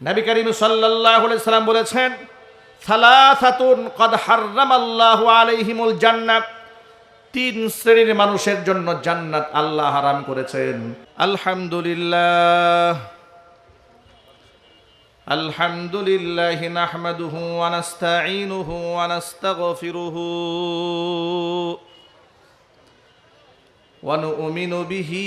নবী করিম সাল্লাল্লাহু আলাইহি সাল্লাম বলেছেন, সালাসাতুন কদ হারামাল্লাহু আলাইহিমুল জান্নাত। তিন শ্রেণির মানুষের জন্য জান্নাত আল্লাহ হারাম করেছেন। আলহামদুলিল্লাহ। আলহামদুলিল্লাহ নাহমাদুহু ওয়া نستাইনুহু ওয়া نستাগফিরুহু ওয়া নু'মিনু বিহি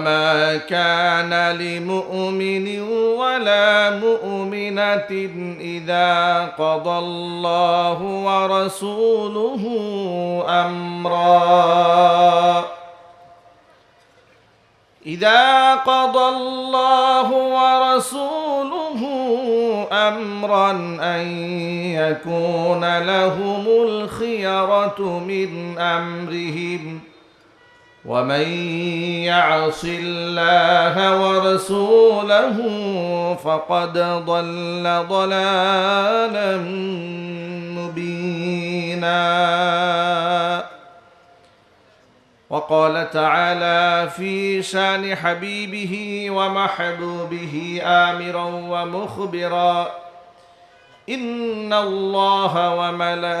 وما كان لمؤمن ولا مؤمنة إذا قضى الله ورسوله أمرًا. إذا قضى الله ورسوله أمرا أن يكون لهم الخيرة من أمرهم. ومن يعص الله ورسوله فقد ضل ضلالا مبينا. وقال تعالى في شان حبيبه ومحبوبه آمرا ومخبرا. إن الله وملائكته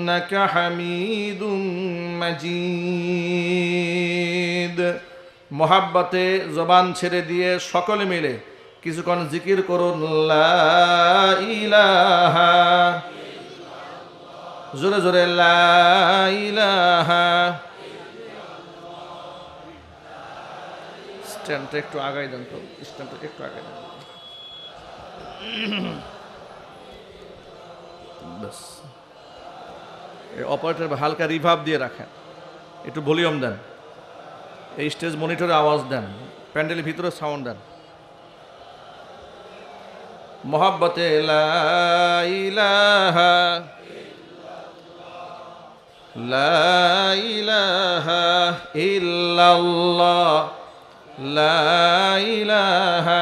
انك حميد مجيد মোহাব্বতে জবান ছেড়ে দিয়ে সকলে মিলে কিছুক্ষণ জিকির করুন লা ইলাহা জোরে জোরে লাইলাহা স্ট্যান্ডটা একটু আগাই দেন তো স্ট্যান্ডটা একটু আগাই দেন ব্যাস এই অপারেটর হালকা রিভাব দিয়ে রাখেন। একটু ভলিউম দেন। এই স্টেজ মনিটরে আওয়াজ দেন। প্যান্ডেলের ভিতরে সাউন্ড দেন। মোহাব্বতে লাইলাহা লাইলাহা ইল্লাল্লাহ লাইলাহা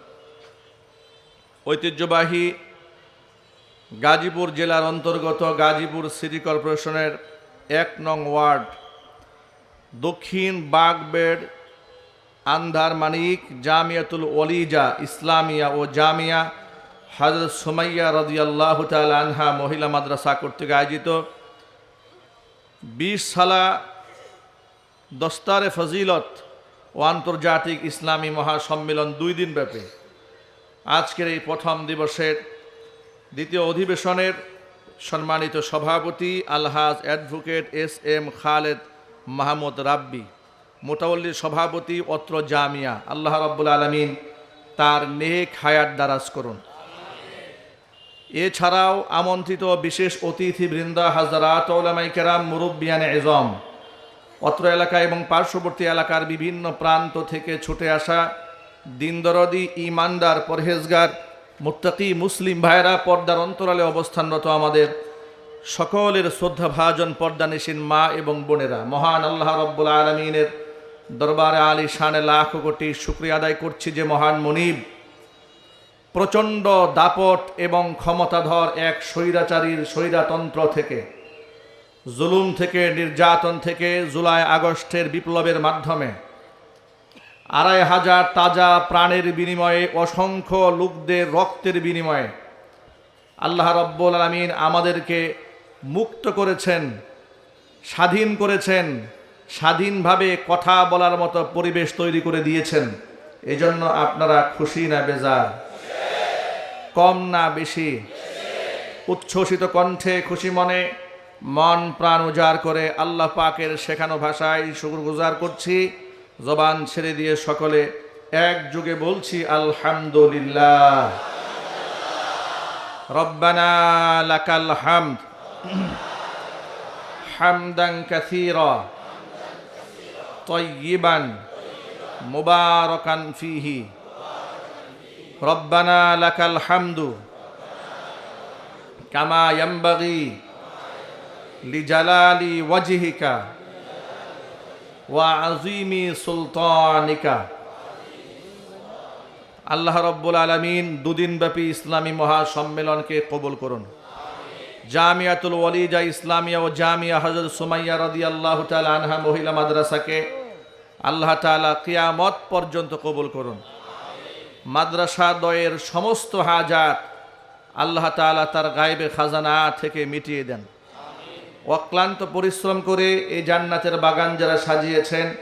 ঐতিহ্যবাহী গাজীপুর জেলার অন্তর্গত গাজীপুর সিটি কর্পোরেশনের এক নং ওয়ার্ড, দক্ষিণ বাগবেড় আন্ধার মানিক জামিয়াতুল ওলিজা ইসলামিয়া ও জামিয়া হজরত সুমাইয়া রদিয়াল্লাহ তাল আনহা মহিলা মাদ্রাসা কর্তৃক আয়োজিত বিশ সালা দস্তারে ফজিলত ও আন্তর্জাতিক ইসলামী মহাসম্মেলন দুই দিন ব্যাপী। আজকের এই প্রথম দিবসের দ্বিতীয় অধিবেশনের সম্মানিত সভাপতি আলহাজ advocate S M Khaled Mahmud Rabbi মোটাউল্লির সভাপতি অত্র জামিয়া। আল্লাহ রব্বুল আলমিন তার নেক হায়াত দারাজ করুন। এছাড়াও আমন্ত্রিত বিশেষ অতিথি বৃন্দা হাজরাত কেরাম মুরব্বিয়ানে এজম অত্র এলাকা এবং পার্শ্ববর্তী এলাকার বিভিন্ন প্রান্ত থেকে ছুটে আসা দিনদরদি ইমানদার পরহেজগার, মুত্তাকি মুসলিম ভাইরা পর্দার অন্তরালে অবস্থানরত আমাদের সকলের শ্রদ্ধা শ্রদ্ধাভাজন পর্দানিসীন মা এবং বোনেরা। মহান আল্লাহ রব্বুল আলমিনের দরবারে আলী শানে লাখ কোটি শুক্রিয়া আদায় করছি যে মহান মনিব। প্রচণ্ড দাপট এবং ক্ষমতাধর এক স্বৈরাচারীর স্বৈরাতন্ত্র থেকে, জুলুম থেকে, নির্যাতন থেকে জুলাই আগস্টের বিপ্লবের মাধ্যমে আড়াই হাজার তাজা প্রাণের বিনিময়ে, অসংখ্য লোকদের রক্তের বিনিময়ে আল্লাহ রব্বুল আলমিন আমাদেরকে মুক্ত করেছেন, স্বাধীন করেছেন, স্বাধীনভাবে কথা বলার মতো পরিবেশ তৈরি করে দিয়েছেন। এজন্য আপনারা খুশি না বেজার? কম না বেশি? উচ্ছ্বসিত কণ্ঠে, খুশি মনে, মন প্রাণ উজাড় করে আল্লাহ পাকের শেখানো ভাষায় শুকুর গুজার করছি। জবান ছেড়ে দিয়ে সকলে এক যুগে বলছি আলহামদুলিল্লাহ রব্বানা লাকাল হামদ হামদান কাসীরা طيبا مباركا فيه ربنا لك الحمد كما ينبغي لجلال وجهك ওয়া সুলতানিকা। আল্লাহ রব্বুল আলমিন দুদিন ব্যাপী ইসলামী মহাসম্মেলনকে কবুল করুন। জামিয়াতুল ওয়ালিজা ইসলামিয়া ও জামিয়া হজর সুমাইয়া রদি আল্লাহ আনহা মহিলা মাদ্রাসাকে আল্লাহ তালা কিয়ামত পর্যন্ত কবুল করুন। মাদ্রাসা দয়ের সমস্ত হাজাত আল্লাহ তালা তার গায়েবে খাজানা থেকে মিটিয়ে দেন। অক্লান্ত পরিশ্রম করে এই জান্নাতের বাগান যারা সাজিয়েছেন,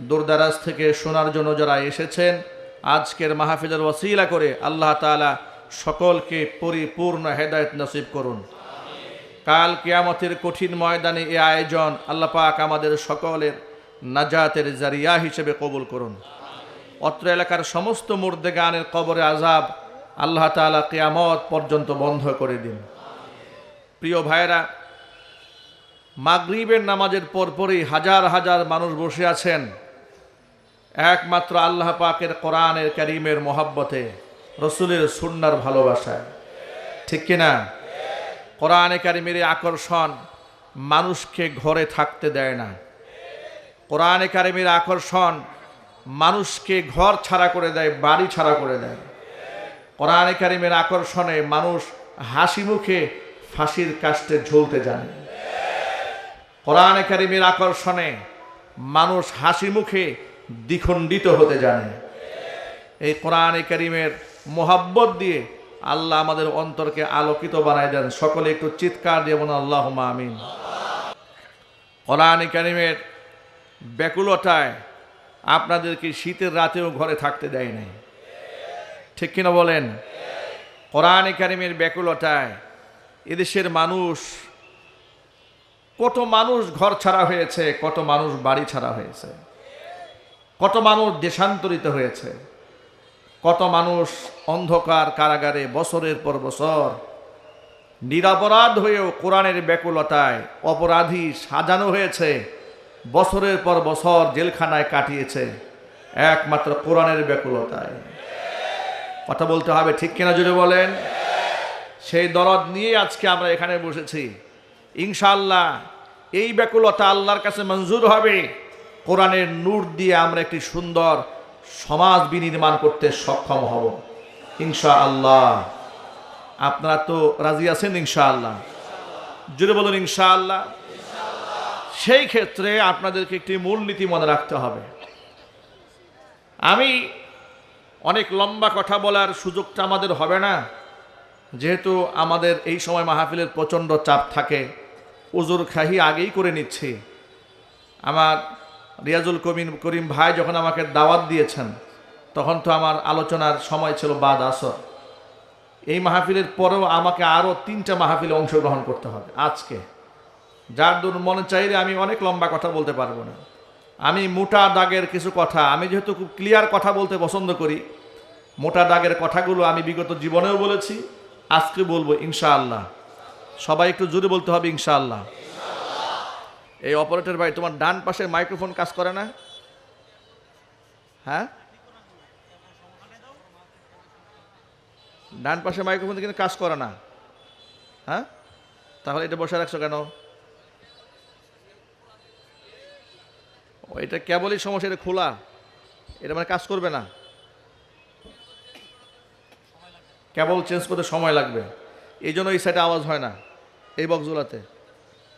দূরদারাজ থেকে শোনার জন্য যারা এসেছেন, আজকের মাহফিলের ওসিলা করে আল্লাহ তালা সকলকে পরিপূর্ণ হেদায়ত নসিব করুন। কাল কিয়ামতের কঠিন ময়দানে এ আয়োজন আল্লাহ পাক আমাদের সকলের নাজাতের জারিয়া হিসেবে কবুল করুন। অত্র এলাকার সমস্ত মুর্দে গানের কবরে আজাব আল্লাহ তালা কিয়ামত পর্যন্ত বন্ধ করে দিন। প্রিয় ভাইরা মাগরিবের নামাজের পরপরই হাজার হাজার মানুষ বসে আছেন। একমাত্র আল্লাহ পাকের কোরআনের করিমের মহাব্বতে, রসুলের সুন্নার ভালোবাসায়। ঠিক কিনা কোরআনে কারিমের আকর্ষণ মানুষকে ঘরে থাকতে দেয় না। কোরআনে কারিমের আকর্ষণ মানুষকে ঘর ছাড়া করে দেয়, বাড়ি ছাড়া করে দেয়। কোরআনে কারিমের আকর্ষণে মানুষ হাসি মুখে ফাঁসির কাস্টে ঝুলতে জানে। কোরআনে একাডেমির আকর্ষণে মানুষ হাসি মুখে দ্বিখণ্ডিত হতে জানে। এই কোরআন কারিমের মোহাব্বত দিয়ে আল্লাহ আমাদের অন্তরকে আলোকিত বানায় দেন। সকলে একটু চিৎকার দিয়ে আল্লাহ আমিন। কোরআন কারিমের ব্যাকুলতায় আপনাদেরকে শীতের রাতেও ঘরে থাকতে দেয় নাই। ঠিক কিনা বলেন? কোরআন কারিমের ব্যাকুলতায় এদেশের মানুষ কত মানুষ ঘর ছাড়া হয়েছে, কত মানুষ বাড়ি ছাড়া হয়েছে, কত মানুষ দেশান্তরিত হয়েছে, কত মানুষ অন্ধকার কারাগারে বছরের পর বছর নিরাপরাধ হয়েও কোরআনের ব্যাকুলতায় অপরাধী সাজানো হয়েছে, বছরের পর বছর জেলখানায় কাটিয়েছে, একমাত্র কোরআনের ব্যাকুলতায়। কথা বলতে হবে ঠিক কিনা জুড়ে বলেন? সেই দরদ নিয়ে আজকে আমরা এখানে বসেছি। ইনশাআল্লাহ, এই ব্যাকুলতা আল্লাহর কাছে মঞ্জুর হবে। কোরআনের নূর দিয়ে আমরা একটি সুন্দর সমাজ বিনির্মাণ করতে সক্ষম হব। ইনশা আল্লাহ আপনারা তো রাজি আছেন ইনশাআল্লাহ? জুড়ে বলুন, ইনশাআল্লাহ। সেই ক্ষেত্রে আপনাদেরকে একটি মূলনীতি মনে রাখতে হবে। আমি অনেক লম্বা কথা বলার সুযোগটা আমাদের হবে না। যেহেতু আমাদের এই সময় মাহফিলের প্রচণ্ড চাপ থাকে, উজুর খাহি আগেই করে নিচ্ছি। আমার রিয়াজুল করিম করিম ভাই যখন আমাকে দাওয়াত দিয়েছেন, তখন তো আমার আলোচনার সময় ছিল বাদ আসর। এই মাহফিলের পরেও আমাকে আরও তিনটা মাহফিলে অংশগ্রহণ করতে হবে আজকে। যার দূর মনে চাইলে আমি অনেক লম্বা কথা বলতে পারব না। আমি মোটা দাগের কিছু কথা, আমি যেহেতু খুব ক্লিয়ার কথা বলতে পছন্দ করি, মোটা দাগের কথাগুলো আমি বিগত জীবনেও বলেছি। আজকে বলব ইনশাআল্লাহ। সবাই একটু জোরে বলতে হবে ইনশাআল্লাহ। এই অপারেটর ভাই, তোমার ডান পাশে মাইক্রোফোন কাজ করে না? হ্যাঁ? ডান পাশে মাইক্রোফোন কিন্তু কাজ করে না। হ্যাঁ? তাহলে এটা বসে রাখছো কেন? এটা কেবলই সমস্যা, এটা খোলা। এটা মানে কাজ করবে না। কেবল চেঞ্জ করতে সময় লাগবে। এই জন্য এই সাইডে আওয়াজ হয় না। এই বক্সগুলোতে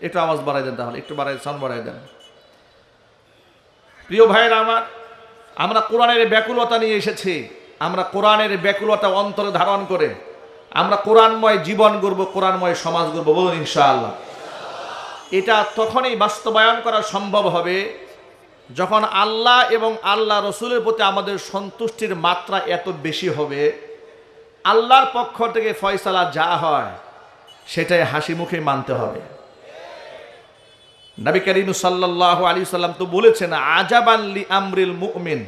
একটু আওয়াজ বাড়াই দেন তাহলে, একটু বাড়াই সাউন্ড বাড়াই দেন। প্রিয় ভাইয়েরা আমার, আমরা কোরআনের ব্যাকুলতা নিয়ে এসেছি। আমরা কোরআনের ব্যাকুলতা অন্তরে ধারণ করে, আমরা কোরআনময় জীবন গড়ব, কোরআনময় সমাজ গড়ব, বলুন ইনশাআল্লাহ। এটা তখনই বাস্তবায়ন করা সম্ভব হবে যখন আল্লাহ এবং আল্লাহ রসুলের প্রতি আমাদের সন্তুষ্টির মাত্রা এত বেশি হবে। আল্লাহর পক্ষ থেকে ফয়সালা যা হয়, সেটাই হাসি মুখে মানতে হবে। নবী করিম সাল্লাহ আলী সাল্লাম তো বলেছেন আজাবানলি আমরিল মুমিন।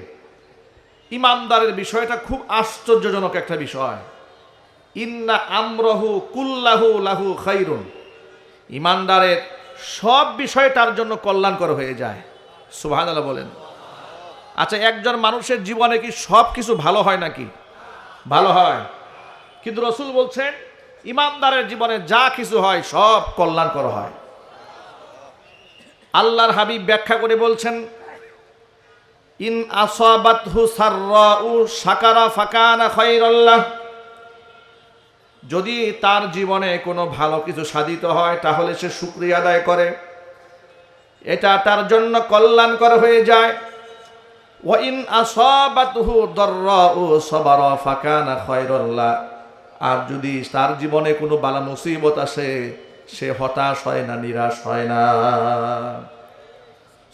ইমানদারের বিষয়টা খুব আশ্চর্যজনক একটা বিষয়। ইন্না আমরহু কুল্লাহু লাহু খাইরুন। ইমানদারের সব বিষয় তার জন্য কল্যাণকর হয়ে যায়। সুবহান আল্লাহ বলেন। আচ্ছা একজন মানুষের জীবনে কি সব কিছু ভালো হয় নাকি? ভালো হয়। কিন্তু রসুল বলছেন, ইমানদারের জীবনে যা কিছু হয়, সব কল্যাণকর হয়। আল্লাহর হাবিব ব্যাখ্যা করে বলছেন, ইন যদি তার জীবনে কোনো ভালো কিছু সাধিত হয়, তাহলে সে শুক্রিয়া আদায় করে। এটা তার জন্য কল্যাণকর হয়ে যায়। ওয়াইন আসাবাতহু দররাউ সাবারা ফাকানা খাইরাল্লাহ আর যদি তার জীবনে কোনো বালা মুসিবত আসে, সে হতাশ হয় না, নিরাশ হয় না।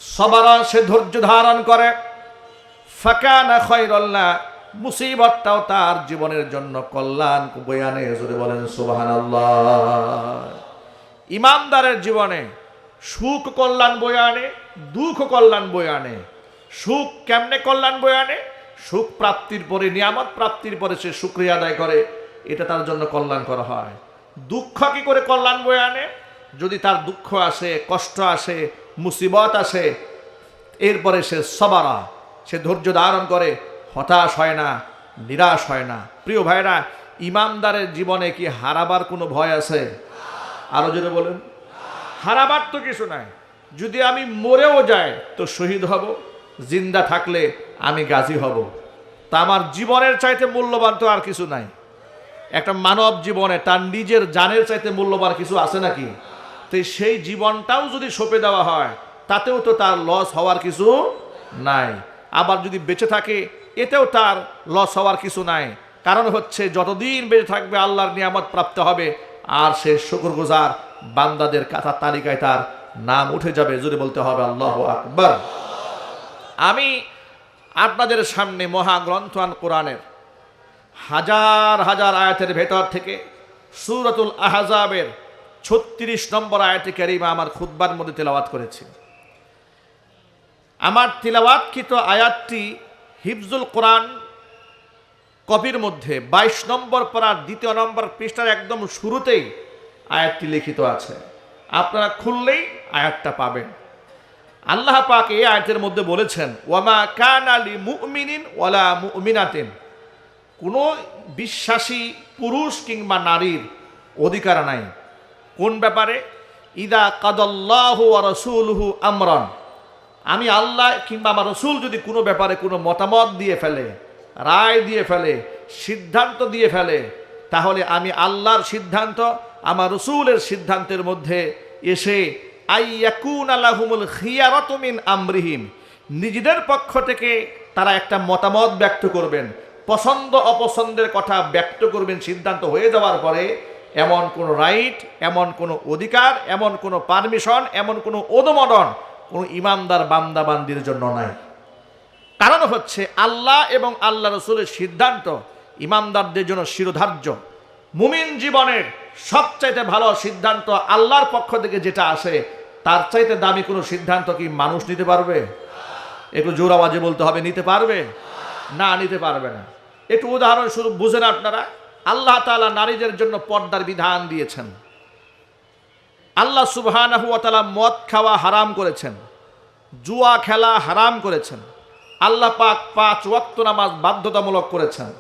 সবারা সে ধৈর্য ধারণ করে। ফাঁকানা খয়রল্লাহ মুসিবতটাও তার জীবনের জন্য কল্যাণ বয়ানে জোরে বলেন সুবাহান ইমানদারের জীবনে সুখ কল্যাণ বয়ানে, দুঃখ কল্যাণ বয়ানে, সুখ কেমনে কল্যাণ বয়ানে? সুখ প্রাপ্তির পরে, নিয়ামত প্রাপ্তির পরে সে শুক্রিয়া আদায় করে। এটা তার জন্য কল্যাণ করা হয়। দুঃখ কি করে কল্যাণ বয়ে আনে? যদি তার দুঃখ আসে কষ্ট আসে মুসিবত আসে এরপরে সে সবারা সে ধৈর্য ধারণ করে হতাশ হয় না নিরাশ হয় না। প্রিয় ভাইরা ইমানদারের জীবনে কি হারাবার কোনো ভয় আছে? আরও জোরে বলেন। হারাবার তো কিছু নাই। যদি আমি মরেও যাই তো শহীদ হব জিন্দা থাকলে আমি গাজী হব। তা আমার জীবনের চাইতে মূল্যবান তো আর কিছু নাই। একটা মানব জীবনে তার নিজের জানের চাইতে মূল্যবান কিছু আছে নাকি? তো সেই জীবনটাও যদি সঁপে দেওয়া হয়, তাতেও তো তার লস হওয়ার কিছু নাই। আবার যদি বেঁচে থাকে, এতেও তার লস হওয়ার কিছু নাই। কারণ হচ্ছে যতদিন বেঁচে থাকবে, আল্লাহর নিয়ামত প্রাপ্ত হবে, আর সে শুকুর গুজার বান্দাদের কাতার তালিকায় তার নাম উঠে যাবে, যদি বলতে হবে আল্লাহ আকবর। আমি আপনাদের সামনে মহাগ্রন্থ আন কোরআনের হাজার হাজার আয়াতের ভেতর থেকে সুরতুল আহজাবের ছত্রিশ নম্বর আয়াতে ক্যারিমা আমার খুদ্বার মধ্যে তেলাওয়াত করেছি। আমার তিলাওয়াতকৃত আয়াতটি হিফজুল কোরআন কপির মধ্যে বাইশ নম্বর পড়ার দ্বিতীয় নম্বর পৃষ্ঠার একদম শুরুতেই আয়াতটি লিখিত আছে। আপনারা খুললেই আয়াতটা পাবেন। আল্লাহ পাক এই আয়াতের মধ্যে বলেছেন ওয়ামা কান আলী মুমিনিন ওয়ালা মুমিনাতিন। কোনো বিশ্বাসী পুরুষ কিংবা নারীর অধিকার নাই। কোন ব্যাপারে? ইদা কাদল্লাহু রসুলহু আমরান। আমি আল্লাহ কিংবা আমার রসুল যদি কোনো ব্যাপারে কোনো মতামত দিয়ে ফেলে, রায় দিয়ে ফেলে, সিদ্ধান্ত দিয়ে ফেলে, তাহলে আমি আল্লাহর সিদ্ধান্ত, আমার রসুলের সিদ্ধান্তের মধ্যে এসে, আইয়াকুন আল্লাহুমুল খিয়ারতমিন আমরিহিম। নিজেদের পক্ষ থেকে তারা একটা মতামত ব্যক্ত করবেন। পছন্দ অপছন্দের কথা ব্যক্ত করবেন সিদ্ধান্ত হয়ে যাওয়ার পরে এমন কোনো রাইট, এমন কোনো অধিকার, এমন কোনো পারমিশন, এমন কোনো অনুমোদন কোনো ইমানদার বান্দাবান্দির জন্য নাই। কারণ হচ্ছে আল্লাহ এবং আল্লাহ রসুলের সিদ্ধান্ত ইমামদারদের জন্য শিরোধার্য। মুমিন জীবনের সবচাইতে ভালো সিদ্ধান্ত আল্লাহর পক্ষ থেকে যেটা আসে, তার চাইতে দামি কোনো সিদ্ধান্ত কি মানুষ নিতে পারবে? একটু জোর আওয়াজে বলতে হবে, নিতে পারবে? না, নিতে পারবে না। একটু উদাহরণস্বরূপ বুঝেন আপনারা। আল্লাহ তাআলা নারীদের জন্য পর্দার বিধান দিয়েছেন। আল্লাহ সুবহানাহু ওয়া মদ খাওয়া হারাম করেছেন। জুয়া খেলা হারাম করেছেন। আল্লাহ পাক পাঁচ ওয়াক্ত নামাজ বাধ্যতামূলক করেছেন।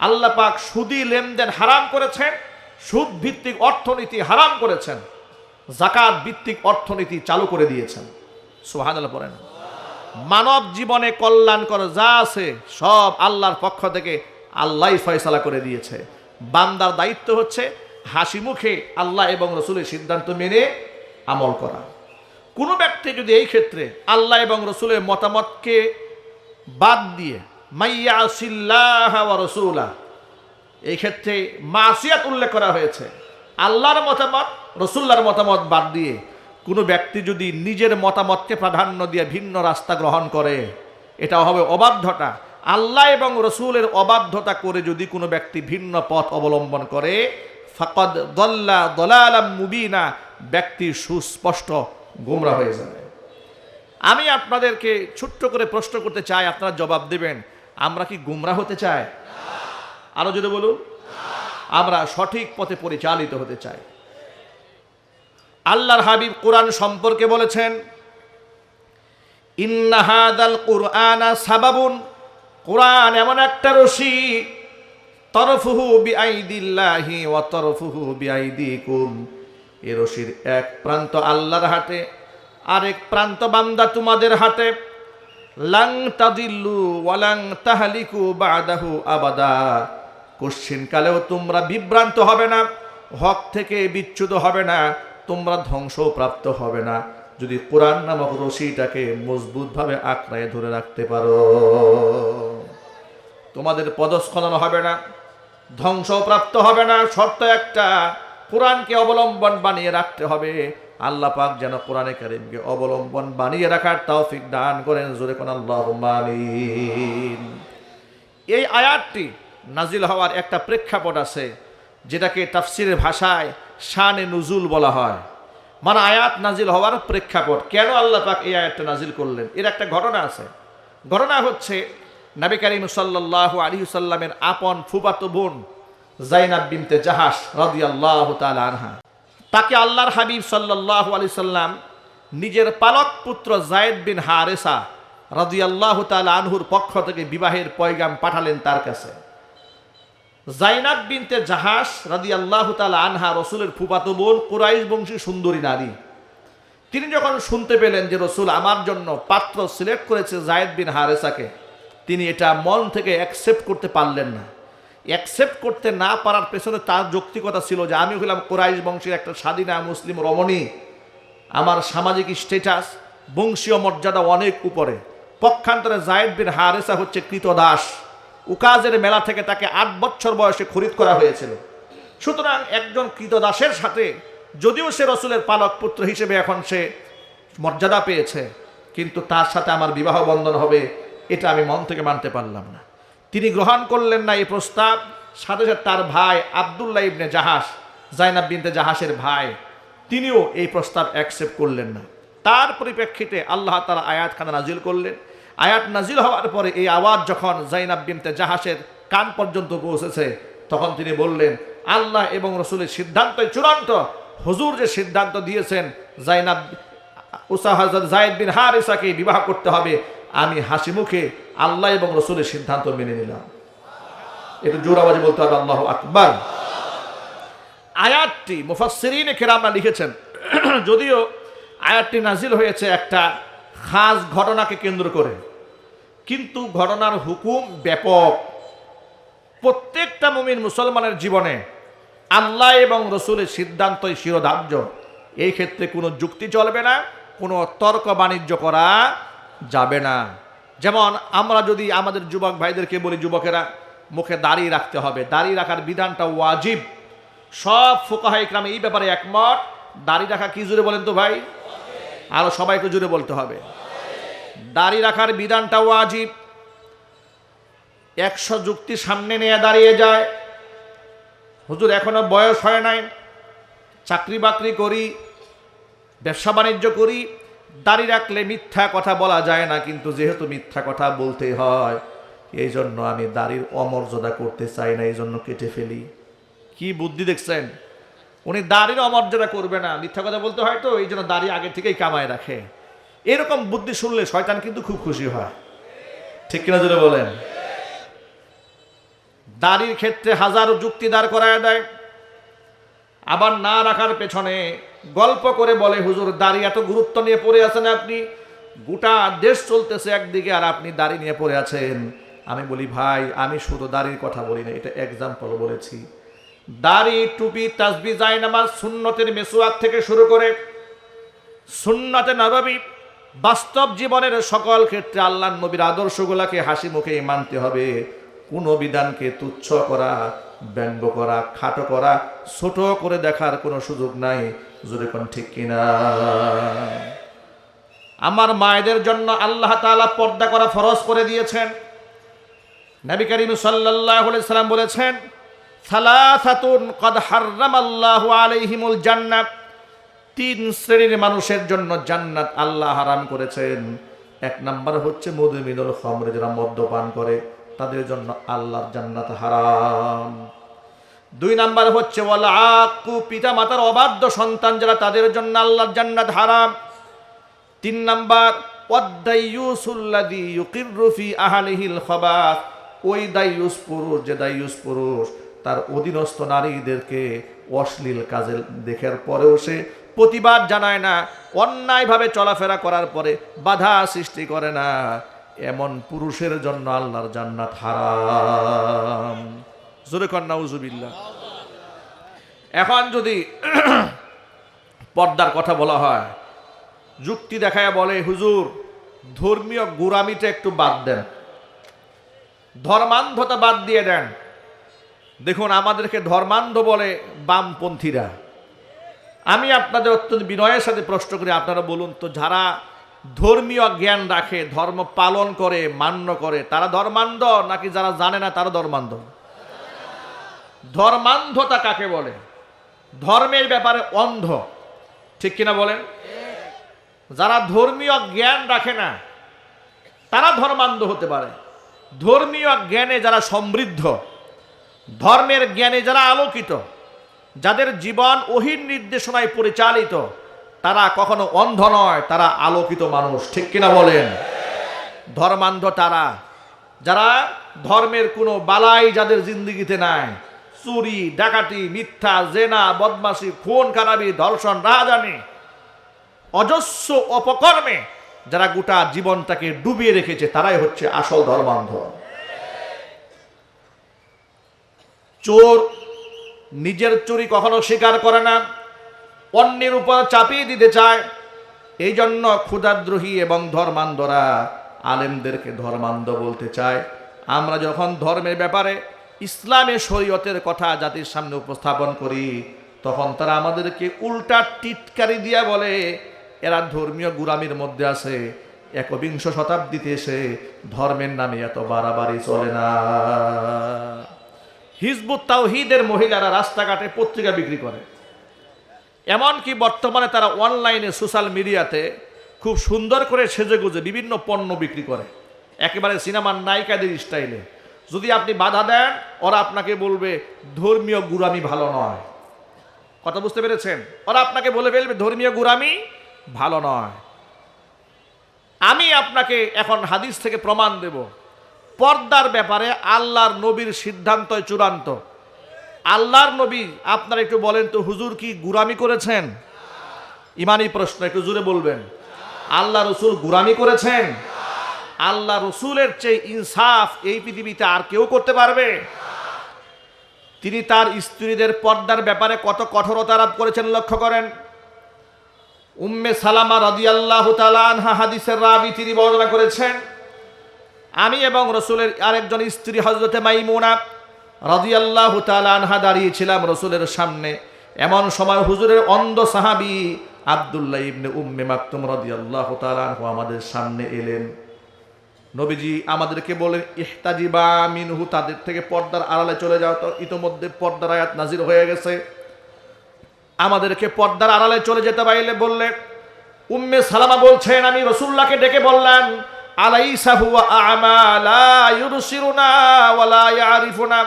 আল্লাহ পাক সুদি লেনদেন হারাম করেছেন। সুদ ভিত্তিক অর্থনীতি হারাম করেছেন। জাকাত ভিত্তিক অর্থনীতি চালু করে দিয়েছেন। সুবহানাল্লাহ পড়েন। মানব জীবনে কল্যাণকর যা আছে, সব আল্লাহর পক্ষ থেকে আল্লাহ ফয়সালা করে দিয়েছে। বান্দার দায়িত্ব হচ্ছে হাসি মুখে আল্লাহ এবং রসুলের সিদ্ধান্ত মেনে আমল করা। কোনো ব্যক্তি যদি এই ক্ষেত্রে আল্লাহ এবং রসুলের মতামতকে বাদ দিয়ে, মাইয়া আসিল্লাহ রসুলা, এই ক্ষেত্রে মাসিয়াত উল্লেখ করা হয়েছে। আল্লাহর মতামত রসুল্লার মতামত বাদ দিয়ে কোনো ব্যক্তি যদি নিজের মতামতকে প্রাধান্য দিয়ে ভিন্ন রাস্তা গ্রহণ করে, এটা হবে অবাধ্যতা। আল্লাহ এবং রসুলের অবাধ্যতা করে যদি কোনো ব্যক্তি ভিন্ন পথ অবলম্বন করে, ফাকদ দল্লা দলালাম মুবিনা, ব্যক্তি সুস্পষ্ট গোমরা হয়ে যাবে। আমি আপনাদেরকে ছোট্ট করে প্রশ্ন করতে চাই, আপনারা জবাব দেবেন, আমরা কি গুমরা হতে চাই? আরও যদি বলুন। আমরা সঠিক পথে পরিচালিত হতে চাই। আল্লাহর হাবিব কোরআন সম্পর্কে বলেছেন ইন্নাহাদাল কুরআনা সাবাবুন। কোরআন এমন একটা রশি, তরফুহু বিআইদিল্লাহি ওয়া তরফুহু বিআইদিকুম। এ রশির এক প্রান্ত আল্লাহর হাতে, আরেক প্রান্ত বান্দা তোমাদের হাতে। লাং তাদিল্লু ওয়ালাং তাহালিকু বাদাহু আবাদা। কোশ্চিন কালেও তোমরা বিভ্রান্ত হবে না, হক থেকে বিচ্যুত হবে না। তোমরা ধ্বংসপ্রাপ্ত হবে না। যদি কোরআন নামক রশিটাকে মজবুতভাবে আঁকড়ায় ধরে রাখতে পারো। তোমাদের পদস্খলন হবে না, ধ্বংসপ্রাপ্ত হবে না। শর্ত একটা, কোরআনকে অবলম্বন বানিয়ে রাখতে হবে। আল্লাহ পাক যেন কোরআনে কারিমকে অবলম্বন বানিয়ে রাখার তৌফিক দান করেন। জোরে কোন আল্লাহ এই আয়াতটি নাজিল হওয়ার একটা প্রেক্ষাপট আছে, যেটাকে তাফসিরের ভাষায় শানে নুজুল বলা হয়। মানে আয়াত নাজিল হওয়ার প্রেক্ষাপট। কেন আল্লাহ পাক এই আয়াতটা নাজিল করলেন? এর একটা ঘটনা আছে। ঘটনা হচ্ছে, নবী করিম সাল্লাহ আলী সাল্লামের আপন ফুবাতো বোন জাইনাব বিনতে জাহাস রাদিয়াল্লাহু তাআলা আনহা। তাকে আল্লাহর হাবিব সাল্লাল্লাহু আলাইহি সাল্লাম নিজের পালক পুত্র জায়েদ বিন হারেসা আল্লাহ তাআলা আনহুর পক্ষ থেকে বিবাহের পয়গাম পাঠালেন তার কাছে। জাইনাব বিনতে জাহাস রাদিয়াল্লাহু তাআলা আনহা রসুলের ফুফাতো বোন, কুরাইশ বংশী সুন্দরী নারী। তিনি যখন শুনতে পেলেন যে রসুল আমার জন্য পাত্র সিলেক্ট করেছে জায়েদ বিন হারেসাকে, তিনি এটা মন থেকে অ্যাকসেপ্ট করতে পারলেন না। অ্যাকসেপ্ট করতে না পারার পেছনে তার যৌক্তিকতা ছিল যে আমি হলাম কোরাইশ বংশের একটা স্বাধীনা মুসলিম রমণী। আমার সামাজিক স্ট্যাটাস বংশীয় মর্যাদা অনেক উপরে। পক্ষান্তরে জায়েদ বিন হারেসা হচ্ছে কৃতদাস। উকাজের মেলা থেকে তাকে আট বছর বয়সে খরিদ করা হয়েছিল। সুতরাং একজন কৃতদাসের সাথে যদিও সে রসুলের পালক পুত্র হিসেবে এখন সে মর্যাদা পেয়েছে, কিন্তু তার সাথে আমার বিবাহ বন্ধন হবে, এটা আমি মন থেকে মানতে পারলাম না। তিনি গ্রহণ করলেন না এই প্রস্তাব, সাথে সাথে তার ভাই আবদুল্লাহ ইবনে জাহাস জাইনাব বিনতে জাহাসের ভাই, তিনিও এই প্রস্তাব অ্যাকসেপ্ট করলেন না। তার পরিপ্রেক্ষিতে আল্লাহ তারা আয়াতখানা নাজিল করলেন। আয়াত নাজিল হওয়ার পরে এই আওয়াজ যখন জাইনাব বিনতে জাহাসের কান পর্যন্ত পৌঁছেছে, তখন তিনি বললেন, আল্লাহ এবং রসুলের সিদ্ধান্তই চূড়ান্ত। হুজুর যে সিদ্ধান্ত দিয়েছেন, জাইনাব, উসা হজরত জায়দ বিন হারিসাকে বিবাহ করতে হবে, আমি হাসি মুখে আল্লাহ এবং রসুলের সিদ্ধান্ত মেনে নিলাম। একটু জোর আওয়াজে বলতে হবে, আল্লাহ আকবার। আয়াতটি মুফাসসিরিনে কেরামরা লিখেছেন। যদিও আয়াতটি নাজিল হয়েছে একটা খাস ঘটনাকে কেন্দ্র করে। কিন্তু ঘটনার হুকুম ব্যাপক। প্রত্যেকটা মুমিন মুসলমানের জীবনে আল্লাহ এবং রসুলের সিদ্ধান্তই শিরোধার্য। এই ক্ষেত্রে কোনো যুক্তি চলবে না, কোনো তর্ক বাণিজ্য করা যাবে না। যেমন আমরা যদি আমাদের যুবক ভাইদেরকে বলি, যুবকেরা, মুখে দাড়ি রাখতে হবে। দাড়ি রাখার বিধানটা ওয়াজিব। সব ফোকাহা এই ব্যাপারে একমত। দাড়ি রাখা কি জুড়ে বলেন তো ভাই? আরও সবাইকে জুড়ে বলতে হবে। দাড়ি রাখার বিধানটাও ওয়াজিব একশো যুক্তি সামনে নিয়ে দাঁড়িয়ে যায়। হুজুর, এখনও বয়স হয় নাই। চাকরি বাকরি করি, ব্যবসা বাণিজ্য করি, দাড়ি রাখলে মিথ্যা কথা বলা যায় না, কিন্তু যেহেতু মিথ্যা কথা বলতে হয় এই জন্য আমি দাড়ির অমর্যাদা করতে চাই না এই জন্য কেটে ফেলি। কি বুদ্ধি দেখছেন? উনি দাড়ির অমর্যাদা করবে না। মিথ্যা কথা বলতে হয় তো, এই জন্য দাড়ি আগে থেকেই কামায় রাখে। এরকম বুদ্ধি শুনলে শয়তান কিন্তু খুব খুশি হয়। ঠিক কিনা জোরে বলেন? দাড়ির ক্ষেত্রে হাজারো যুক্তি দাঁড় করায় দেয়। আবার না রাখার পেছনে গল্প করে বলে, হুজুর, দাড়ি এত গুরুত্ব নিয়ে পড়ে আছেন আপনি। গোটা দেশ চলতেছে একদিকে আর আপনি দাড়ি নিয়ে পড়ে আছেন। আমি বলি, ভাই, আমি শুধু দাড়ির কথা বলি না, এটা এক্সাম্পল বলেছি। দাড়ি, টুপি তাসবি জায়নামাজ, সুন্নতের মেসুয়াক থেকে শুরু করে সুন্নতে নববী, বাস্তব জীবনের সকল ক্ষেত্রে আল্লাহ নবীর আদর্শগুলাকে হাসি মুখেই মানতে হবে। কোনো বিধানকে তুচ্ছ করা, ব্যঙ্গ করা, খাটো করা, ছোট করে দেখার কোনো সুযোগ নাই। যদি কোন ঠিক কিনা? আমার মায়েদের জন্য আল্লাহ তাআলা পর্দা করা ফরজ করে দিয়েছেন। নবী করিম আলাইহি সাল্লাম বলেছেন সালাসাতুন কদ হাররামাল্লাহু আলাইহিমুল জান্নাত তিন শ্রেণির মানুষের জন্য জান্নাত আল্লাহ হারাম করেছেন। এক নাম্বার হচ্ছে মধুমিনুল খমরে যারা মদ্যপান করে, তাদের জন্য আল্লাহর জান্নাত হারাম। দুই নাম্বার হচ্ছে, ওয়ালা আকু পিতা মাতার অবাধ্য সন্তান যারা তাদের জন্য আল্লাহর জান্নাত হারাম। তিন নাম্বার, ওয়াদ্দাইয়ুসুল্লাযী ইউকিররু ফি আহলিহিল খাবাস। ওই দাইয়ুস পুরুষ যে দাইয়ুস পুরুষ তার অধীনস্থ নারীদেরকে অশ্লীল কাজে দেখার পরেও সে প্রতিবাদ জানায় না, অন্যায়ভাবে চলাফেরা করার পরে বাধা সৃষ্টি করে না। এমন পুরুষের জন্য আল্লাহর জান্নাত হারাম। জোরে কন্যা উজুবিল্লা এখন যদি পর্দার কথা বলা হয়, যুক্তি দেখায় বলে, হুজুর, ধর্মীয় গুরামিটা একটু বাদ দেন। ধর্মান্ধতা বাদ দিয়ে দেন। দেখুন, আমাদেরকে ধর্মান্ধ বলে বামপন্থীরা। আমি আপনাদের অত্যন্ত বিনয়ের সাথে প্রশ্ন করি, আপনারা বলুন তো, যারা ধর্মীয় জ্ঞান রাখে, ধর্ম পালন করে, মান্য করে, তারা ধর্মান্ধ নাকি যারা জানে না, তারা ধর্মান্ধ? ধর্মান্ধতা কাকে বলে? ধর্মের ব্যাপারে অন্ধ। ঠিক কিনা বলেন? যারা ধর্মীয় জ্ঞান রাখে না, তারা ধর্মান্ধ হতে পারে। ধর্মীয় জ্ঞানে যারা সমৃদ্ধ ধর্মের জ্ঞানে যারা আলোকিত, যাদের জীবন ওহির নির্দেশনায় পরিচালিত, তারা কখনো অন্ধ নয়, তারা আলোকিত মানুষ। ঠিক কিনা বলেন? ধর্মান্ধ তারা, যারা ধর্মের কোনো বালাই যাদের জিন্দিগিতে নাই। চুরি, ডাকাতি, মিথ্যা, জেনা বদমাসি খুন, খারাপি, ধর্ষণ, রাহাজানি, অজস্র অপকর্মে যারা গোটা জীবনটাকে ডুবিয়ে রেখেছে, তারাই হচ্ছে আসল ধর্মান্ধ। চোর নিজের চুরি কখনো স্বীকার করে না, অন্যের উপর চাপিয়ে দিতে চায়। এই জন্য ক্ষুদাদ্রোহী এবং ধর্মান্ধরা আলেমদেরকে ধর্মান্ধ বলতে চায়। আমরা যখন ধর্মের ব্যাপারে ইসলামের শরীয়তের কথা জাতির সামনে উপস্থাপন করি, তখন তারা আমাদেরকে উল্টা টিটকারি দিয়া বলে, এরা ধর্মীয় গুরামির মধ্যে আছে, একবিংশ শতাব্দীতে এসে ধর্মের নামে এত বাড়াবাড়ি চলে না। হিজবুত তাওহিদের মহিলারা রাস্তাঘাটে পত্রিকা বিক্রি করে। এমনকি বর্তমানে তারা অনলাইনে সোশ্যাল মিডিয়াতে খুব সুন্দর করে সেজে গুজে বিভিন্ন পণ্য বিক্রি করে। একেবারে সিনেমার নায়িকাদের স্টাইলে। যদি আপনি বাধা দেন, ওরা আপনাকে বলবে, ধর্মীয় গুরামি ভালো নয়। কথা বুঝতে পেরেছেন? ওরা আপনাকে বলে ফেলবে, ধর্মীয় গুরামি ভালো নয়। আমি আপনাকে এখন হাদিস থেকে প্রমাণ দেব। পর্দার ব্যাপারে আল্লাহর নবীর সিদ্ধান্ত চূড়ান্ত। আল্লাহর নবী, আপনারা একটু বলেন তো, হুজুর কি গুরামি করেছেন? ইমানি প্রশ্ন, একটু জুড়ে বলবেন। আল্লাহ রসুল গুরামি করেছেন? আল্লাহ রসুলের চেয়ে ইনসাফ এই পৃথিবীতে আর কেউ করতে পারবে? তিনি তার স্ত্রীদের পর্দার ব্যাপারে কত কঠোরতা আরোপ করেছেন লক্ষ্য করেন? উম্মে সালামা রাদিয়াল্লাহু তাআলা আনহা হাদিসের রাবি তিনি বর্ণনা করেছেন আমি এবং রসুলের আরেকজন স্ত্রী হজরতে মাইমুনা রাদিয়াল্লাহু তাআলা আনহা দাঁড়িয়েছিলাম রসুলের সামনে। এমন সময় হুজুরের অন্ধ সাহাবী আব্দুল্লাহ ইবনে উম্মে মাকতুম রাদিয়াল্লাহু তাআলা আনহু আমাদের সামনে এলেন। নবীজি আমাদেরকে বলেন ইহতাজি বা মিনহু, তাদের থেকে পর্দার আড়ালে চলে যাও তো, ইতোমধ্যে পর্দার আয়াত নাজির হয়ে গেছে। আমাদেরকে পর্দার আড়ালে চলে যেতে পাইলে বললে, উম্মে সালামা বলছেন, আমি রসুল্লাহকে ডেকে বললাম আলাইসা হুয়া আ'মা, লা ইউরসিরুনা ওয়ালা ইয়ারিফুনা।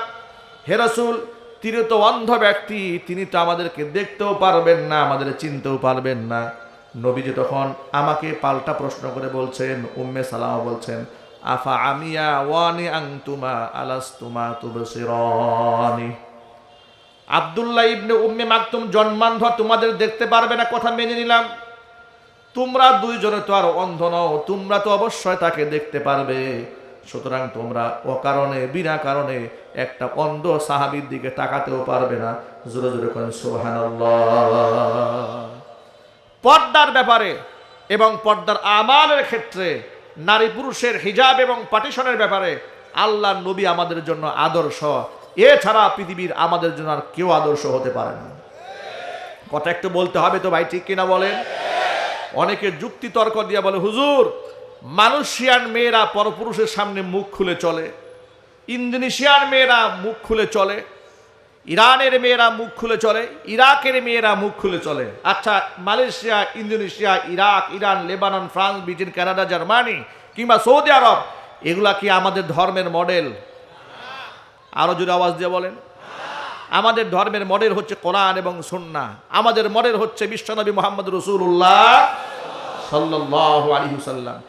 হে রাসূল, তিনি তো অন্ধ ব্যক্তি, তিনি তো আমাদেরকে দেখতেও পারবেন না, আমাদের চিনতেও পারবেন না। নবীজি তখন আমাকে পাল্টা প্রশ্ন করে বলছেন, উম্মে সালামা বলছেন, আফা আমিয়া ওয়ানি আংতুমা আলাস্তুমা তুবসিরানি আব্দুল্লাহ ইবনে উম্মে মাকতুম জন্মান্ধ, তোমাদের দেখতে পারবে না, কথা মেনে নিলাম। তোমরা দুইজনে তো আর অন্ধ নও, তোমরা তো অবশ্যই তাকে দেখতে পারবে। সুতরাং তোমরা অকারণে, বিনা কারণে একটা অন্ধ সাহাবির দিকে তাকাতেও পারবে না। জোরে জোরে করেন, সুবহানাল্লাহ। পর্দার ব্যাপারে এবং পর্দার আমালের ক্ষেত্রে, নারী পুরুষের হিজাব এবং পাটিশনের ব্যাপারে আল্লাহ নবী আমাদের জন্য আদর্শ। এছাড়া পৃথিবীর আমাদের জন্য আর কেউ আদর্শ হতে পারে না। কথা একটু বলতে হবে তো ভাই, ঠিক কিনা বলেন? অনেকে যুক্তি তর্ক দিয়ে বলে, হুজুর, মানুষিয়ান মেয়েরা পরপুরুষের সামনে মুখ খুলে চলে, ইন্দোনেশিয়ার মেয়েরা মুখ খুলে চলে, ইরানের মেয়েরা মুখ খুলে চলে, ইরাকের মেয়েরা মুখ খুলে চলে। আচ্ছা Malaysia, Indonesia, Iraq, Iran, Lebanon, France, Britain, Canada, Germany কিংবা সৌদি আরব, এগুলা কি আমাদের ধর্মের মডেল আরও জোরে আওয়াজ দিয়ে বলেন। আমাদের ধর্মের মডেল হচ্ছে কোরআন এবং সন্না আমাদের মডেল হচ্ছে বিশ্বনবী মোহাম্মদ রসুল্লাহ সাল্লাহ আলহিহ্লাম